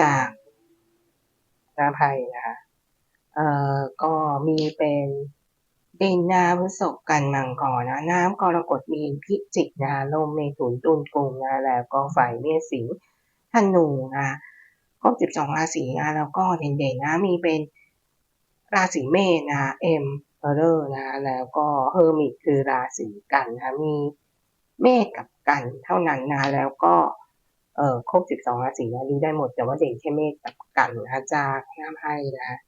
จากนาภัยนะคะเอ่อก็มีเป็นดินนาพฤษภกันมังกรนะน้ำกรกฎมีนพิจิกนะลมเมถุนตุลกุมนะแล้วก็ไฟเมษสิงห์ธนูนะครบสิบสองราศีนะแล้วก็เด่นๆนะมีเป็นราศีเมษนะเอ็มเออร์นะแล้วก็เฮอร์มิตคือราศีกันนะมีเมษกับกันเท่านั้นนะแล้วก็ เอ่อครบสิบสองราศีนะดูได้หมดแต่ว่าเด่นแค่เมษกับกันนะจากน้ำให้นะ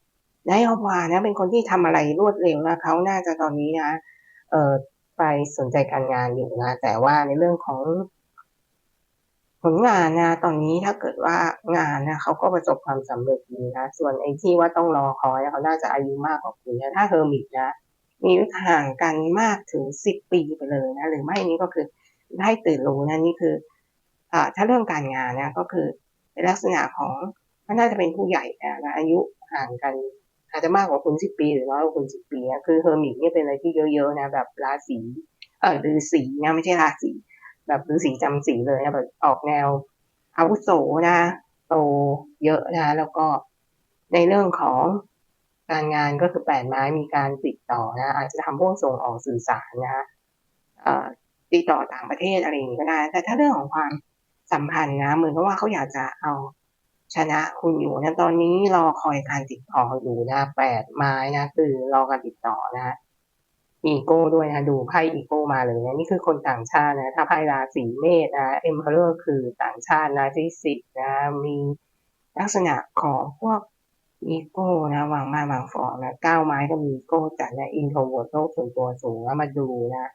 นายอวานะเป็นคนที่ทำอะไรรวดเร็วนะเขาน่าจะตอนนี้นะเอ่อไปสนใจการงานอยู่นะแต่ว่าในเรื่องของ ผลงานนะตอนนี้ถ้าเกิดว่างานนะเขาก็ประสบความสำเร็จดีนะส่วนไอ้ที่ว่าต้องรอคอยเขาน่าจะอายุมากกว่าคุณนะถ้าเฮอร์มิตนะมีห่างกันมากถึงสิบปีไปเลยนะ หรือไม่นี่ก็คือให้ตื่นรู้นะนี่คือ ถ้าเรื่องการงานนะก็คือในลักษณะของมันน่าจะเป็นผู้ใหญ่นะอายุห่างกัน อาจจะมากกว่าคุณสิบปี หรือน้อยกว่าคุณสิบปีนะคือเฮอร์มิตเนี่ยเป็นอะไรที่เยอะๆนะแบบราศีเออฤาษีนะไม่ใช่ราศีแบบฤาษีจำศีเลยนะแบบออกแนวอาวุโสนะ โตเยอะนะ แล้วก็ในเรื่องของการงานก็คือแปดไม้มีการติดต่อนะอาจจะทำพวกส่งออกสื่อสารนะติดต่อต่างประเทศอะไรอย่างนี้ก็ได้ แต่ถ้าเรื่องของความ สัมพันธ์นะเหมือนกับว่าเขาอยากจะเอาชนะคุณอยู่นะตอนนี้รอคอยการติดต่ออยู่นะแปดไม้นะคือรอการติดต่อนะอีโก้ด้วยนะดูไพ่อีโก้มาเลยนะนี่คือคนต่างชาตินะ ถ้าไพ่ราศีเมษนะเอ็มเพลอร์คือต่างชาตินะที่สิบนะ มีลักษณะของพวกอีโก้นะวางมาวางฟองนะเก้าไม้ก็มีโก้จัดนะอินโทรเวิร์ดโลกส่วนตัวสูงแล้วมาดูนะ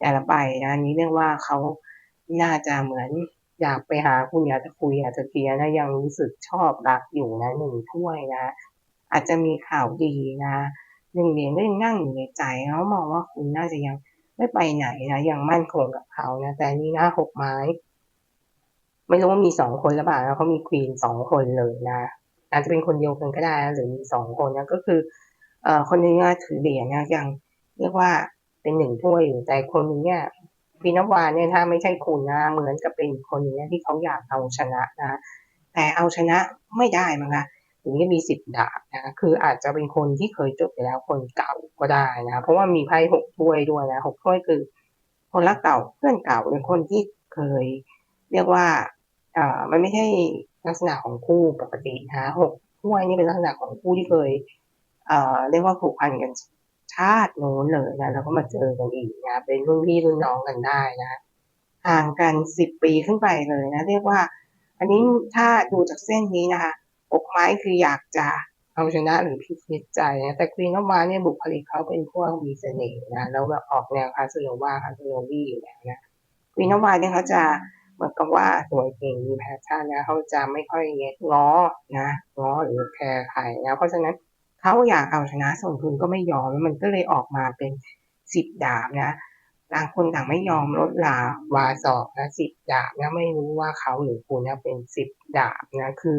แต่ละใบนะนี้เรียกว่าเขาน่าจะเหมือน อยากไปหาคุณอยากจะคุยอยากจะเคลียร์นะยังรู้สึกชอบรักอยู่นะหนึ่งถ้วยนะ อาจจะมีข่าวดีนะหนึ่งเหรียญก็ยังนั่งอยู่ในใจเขามองว่าคุณน่าจะยังไม่ไปไหนนะยังมั่นคงกับเขานะแต่นี่นะหกไม้ ไม่รู้ว่ามีสองคนหรือเปล่านะเขามีควีนสองคนเลยนะอาจจะเป็นคนเดียวกันก็ได้นะหรือมีสองคนนะก็คือ เอ่อคนนี้ถือเหรียญนะยังเรียกว่าเป็นหนึ่งถ้วยอยู่แต่คนนี้เนี่ย พีนวาเนี่ยถ้าไม่ใช่คุณนะเหมือนกับเป็นคนนี้ที่เขาอยากเอาชนะนะแต่เอาชนะไม่ได้มั้งคะถึงจะมีสิบดานะคืออาจจะเป็นคนที่เคยจบไปแล้วคนเก่าก็ได้นะเพราะว่ามีไพ่หกถ้วยด้วยนะหกถ้วยคือ คนรักเก่าเพื่อนเก่าเป็นคนที่เคย เรียกว่าอ่ามันไม่ใช่ลักษณะของคู่ปกตินะหกถ้วยนี่เป็นลักษณะของคู่ที่เคยเอ่อเรียกว่าผูกพันกัน ชาติโน้นเลยนะแล้วก็มาเจอกันอีกนะเป็นรุ่นพี่รุ่นน้องกันได้นะห่างกันสิบปีขึ้นไปเลยนะ เรียกว่า อันนี้ถ้าดูจากเส้นนี้นะคะอกไม้คืออยากจะเอาชนะหรือพิชิตใจนะแต่ควีนอมาเนี่ยบุคลิกเขาเป็นพวกมีเสน่ห์นะแล้วแบบออกแนวคาสโนวาคาสโนวีอยู่แล้วนะควีนอมาเนี่ยเขาจะเหมือนกับว่าสวยเก่งมีแพชชั่นนะเขาจะไม่ค่อยเงี้ยง้อนะง้อหรือแคร์ใครนะเพราะฉะนั้น เขาอยากเอาชนะส่วนคุณก็ไม่ยอมมันก็เลยออกมาเป็นสิบดาบนะต่างคนต่างไม่ยอมลดลาวาสอกนะสิบดาบนะไม่รู้ว่าเขาหรือคุณนะเป็นสิบดาบนะคือ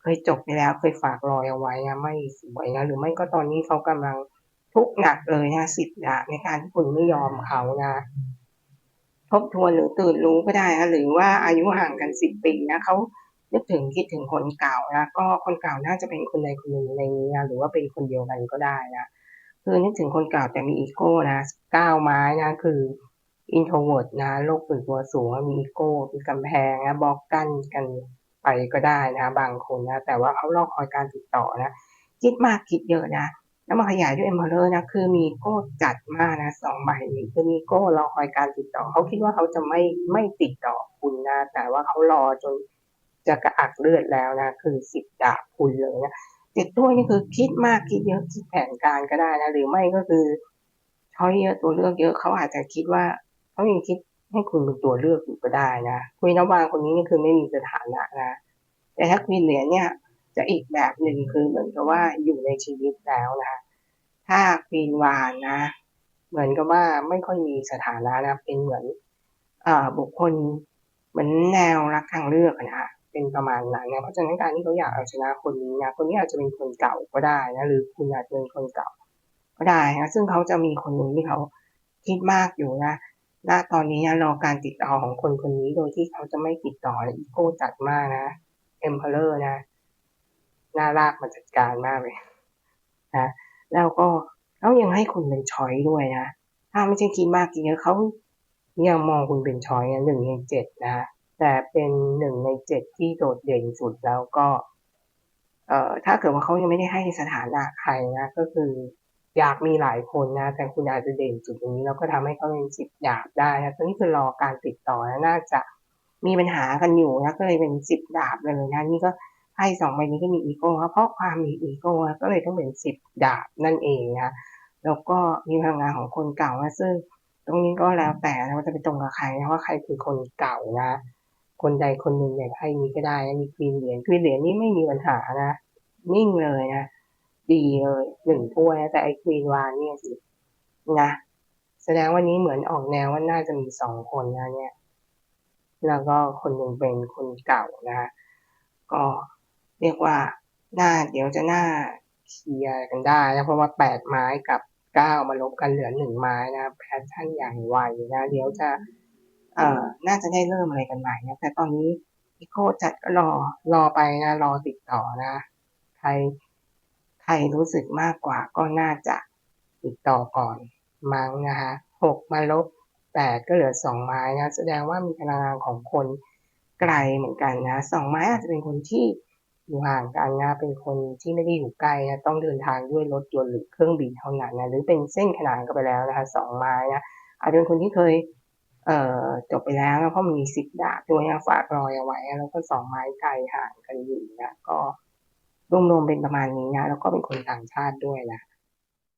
เคยจบไปแล้วเคยฝากรอยเอาไว้นะไม่สวยนะหรือไม่ก็ตอนนี้เขากำลังทุกข์หนักเลยนะสิบดาบในการที่คุณไม่ยอมเขานะทบทวนหรือตื่นรู้ก็ได้นะหรือว่าอายุห่างกันสิบปีนะเขา นึกถึงคิดถึงคนเก่านะก็คนเก่าน่าจะเป็นคนใดคนหนึ่งในนี้นะหรือว่าเป็นคนเดียวกันก็ได้นะคือนึกถึงคนเก่าแต่มีอีโก้นะก้าวไม้นะคืออินโทรเวิร์ดนะโลกส่วนตัวสูงมีอีโก้มีกำแพงนะบล็อกกั้นกันไปก็ได้นะบางคนนะแต่ว่าเขารอคอยการติดต่อนะคิดมากคิดเยอะนะแล้วมาขยายด้วยเอ็มเพลเลอร์นะคือมีโก้จัดมากนะสองใบนี้คือมีโก้รอคอยการติดต่อเขาคิดว่าเขาจะไม่ไม่ติดต่อคุณนะแต่ว่าเขารอจน จะกระอักเลือดแล้วนะ คือสิบดาบคุณเลยนะเจ็ดถ้วยนี่คือคิดมากคิดเยอะคิดแผนการก็ได้นะ หรือไม่ก็คือช้อยเยอะตัวเลือกเยอะเขาอาจจะคิดว่าเขายังคิดให้คุณเป็นตัวเลือกอยู่ก็ได้นะคุยนวาคนนี้นี่คือไม่มีสถานะนะ แต่ถ้าควีนเหรียญเนี่ยจะอีกแบบหนึ่งคือเหมือนกับว่าอยู่ในชีวิตแล้วนะ ถ้าควีนวานนะ เหมือนกับว่าไม่ค่อยมีสถานะนะเป็นเหมือนอบุคคลเหมือนแนวรักทางเลือกนะ เป็นประมาณนั้นนะเพราะฉะนั้นการที่เขาอยากเอาชนะคนนี้นะคนนี้อาจจะเป็นคนเก่าก็ได้นะหรือคุณอาจจะเป็นคนเก่า ก็ได้นะซึ่งเขาจะมีคนหนึ่งที่เขาคิดมากอยู่นะณตอนนี้นะรอการติดต่อของคนคนนี้โดยที่เขาจะไม่ติดต่ออีโก้จัดมากนะเอ็มเพลเลอร์นะน่ารากมาจัดการมากเลยนะแล้วก็เขายังให้คุณเป็นช้อยด้วยนะถ้าไม่ใช่คิดมากกินเยอะเขายังมองคุณเป็นช้อยนะหนึ่งในเจ็ดนะ แต่เป็นหนึ่งในเจ็ดที่โดดเด่นสุดแล้วก็เอ่อถ้าเกิดว่าเขายังไม่ได้ให้สถานะใครนะก็คืออยากมีหลายคนนะ แต่คุณอาจจะเด่นจุดตรงนี้แล้วก็ทำให้เขาเป็นสิบดาบได้นะตอนนี้คือรอการติดต่อนะน่าจะมีปัญหากันอยู่นะก็เลยเป็นสิบดาบเลยนะนี่ก็ไพ่สองใบนี้ก็มีอีโก้เพราะความมีอีโก้ก็เลยต้องเป็นสิบดาบนั่นเองนะแล้วก็มีพลังงานของคนเก่านะซึ่งตรงนี้ก็แล้วแต่นะว่าจะไปตรงกับใครนะว่าใครคือคนเก่านะ คนใดคนหนึ่งอย่างไพ่นี้ก็ได้นะมีควีนเหรียญควีนเหรียญนี่ไม่มีปัญหานะ นิ่งเลยนะ ดีเลยหนึ่งถ้วยนะแต่ไอ้ควีนวานเนี่ยสินะแสดงว่านี้เหมือนออกแนวว่าน่าจะมีสองคนนะเนี่ย แล้วก็คนหนึ่งเป็นคนเก่านะก็เรียกว่าน่าเดี๋ยวจะน่าเคลียร์กันได้นะเพราะว่าแปดไม้กับเก้ามาลบกันเหลือหนึ่งไม้นะแพทชั่นอย่างไวนะเดี๋ยวจะ น่าจะได้เริ่มอะไรกันใหม่นะแต่ตอนนี้อีโคจัดก็รอรอไปนะ รอติดต่อนะ ใครใครรู้สึกมากกว่าก็น่าจะติดต่อก่อนมั้งนะคะหกมาลบแปดก็เหลือสองไม้นะแสดงว่ามีพลังงานของคนไกลเหมือนกันนะสองไม้อาจจะเป็นคนที่อยู่ห่างกันนะเป็นคนที่ไม่ได้อยู่ใกล้นะต้องเดินทางด้วยรถยนต์หรือเครื่องบินเท่านั้นนะหรือเป็นเส้นขนานกันไปแล้วนะคะสองไม้นะอาจจะเป็นคนที่เคย เอ่อจบไปแล้วแล้วก็มีสิบดาบตัวยังฝากรอยเอาไว้ แล้วก็สองไม้ไกลห่างกันอยู่นะก็รวมๆเป็นประมาณนี้นะแล้วก็เป็นคนต่างชาติด้วยนะ